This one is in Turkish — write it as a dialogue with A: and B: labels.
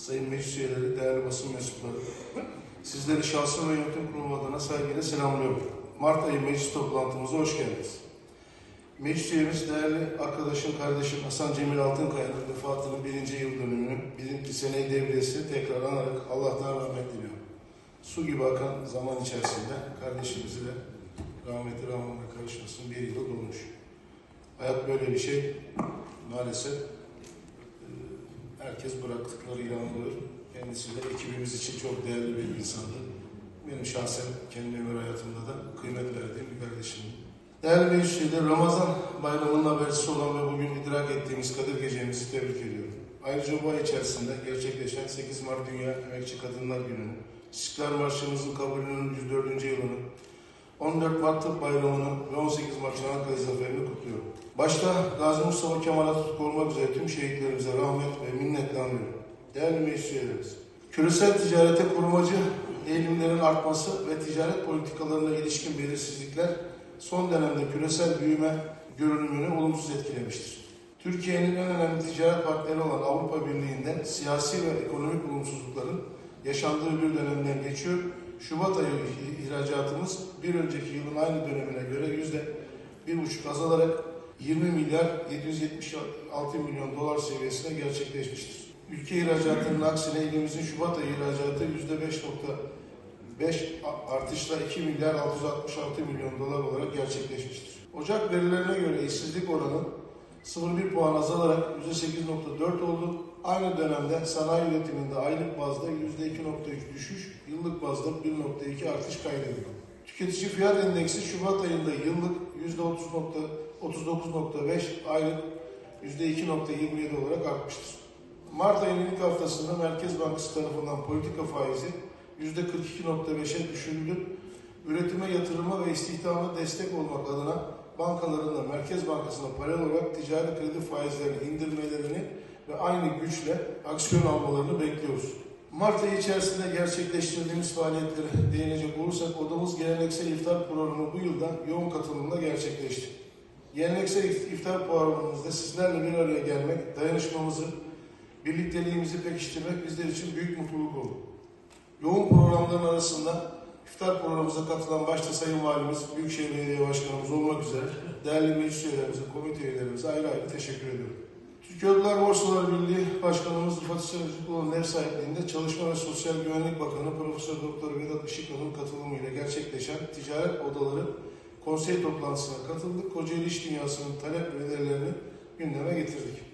A: sayın meclis üyeleri, değerli basın mensupları, sizleri şahsım ve yönetim kurulu adına saygıyla selamlıyorum. Mart ayı meclis toplantımıza hoş geldiniz. Meclis üyemiz değerli arkadaşım, kardeşim Hasan Cemil Altınkaya'nın vefatının birinci yıl dönümünü, birinci seneyi devriyesini tekrar anarak Allah'tan rahmet diliyorum. Su gibi akan zaman içerisinde kardeşimizi de rahmeti rahmanla karışmasın bir yılı dolmuş. Hayat böyle bir şey. Maalesef herkes bıraktıklarıyla anılıyor. Kendisi de ekibimiz için çok değerli bir insandı. Benim şahsen kendi ömür hayatımda da kıymet verdiğim bir kardeşim. Değerli meclis üyeleri, Ramazan bayramının habercisi olan ve bugün idrak ettiğimiz Kadir Gecemizi tebrik ediyorum. Ayrıca bu ay içerisinde gerçekleşen 8 Mart Dünya Emekçi Kadınlar Günü'nü, İstiklal Marşımızın kabulünün 104. yılını, 14 Mart Tıp Bayramı'nı ve 18 Mart Çanakkale Zaferi'ni kutluyorum. Başta Gazi Mustafa Kemal Atatürk olmak üzere tüm şehitlerimize rahmet ve minnetle anıyorum. Değerli meclis üyelerimiz, küresel ticarete korumacı eğilimlerin artması ve ticaret politikalarına ilişkin belirsizlikler son dönemde küresel büyüme görünümünü olumsuz etkilemiştir. Türkiye'nin en önemli ticaret partneri olan Avrupa Birliği'nde siyasi ve ekonomik olumsuzlukların yaşandığı bir dönemden geçiyor. Şubat ayı ihracatımız bir önceki yılın aynı dönemine göre yüzde bir buçuk azalarak 20 milyar 776 milyon dolar seviyesine gerçekleşmiştir. Ülke ihracatının aksine ilimizin Şubat ayı ihracatı yüzde 5.5 artışla 2 milyar 666 milyon dolar olarak gerçekleşmiştir. Ocak verilerine göre işsizlik oranı 0,1 puan azalarak %8.4 oldu. Aynı dönemde sanayi üretiminde aylık bazda %2.3 düşüş, yıllık bazda 1.2 artış kaydedildi. Tüketici fiyat endeksi Şubat ayında yıllık %39.5, aylık %2.27 olarak artmıştır. Mart ayının ilk haftasında Merkez Bankası tarafından politika faizi %42.5'e düşürülüp üretime, yatırıma ve istihdama destek olmak adına bankaların da Merkez Bankası'na paralel olarak ticari kredi faizlerini indirmelerini aynı güçle aksiyon almalarını bekliyoruz. Mart ayı içerisinde gerçekleştirdiğimiz faaliyetlere değinecek olursak odamız geleneksel iftar programı bu yılda yoğun katılımla gerçekleşti. Geleneksel iftar programımızda sizlerle bir araya gelmek, dayanışmamızı, birlikteliğimizi pekiştirmek bizler için büyük mutluluk oldu. Yoğun programların arasında iftar programımıza katılan başta Sayın Valimiz, Büyükşehir Belediye Başkanımız olmak üzere değerli meclis üyelerimize, komite üyelerimize ayrı ayrı teşekkür ediyorum. Odalar Borsalar Birliği Başkanımız Rıfat Sözcükoğlu'nun ev sahipliğinde Çalışma ve Sosyal Güvenlik Bakanı Profesör Doktor Vedat Işıklı'nın katılımıyla gerçekleşen ticaret odaları konsey toplantısına katıldık. Kocaeli İş Dünyası'nın talep ve önerilerini gündeme getirdik.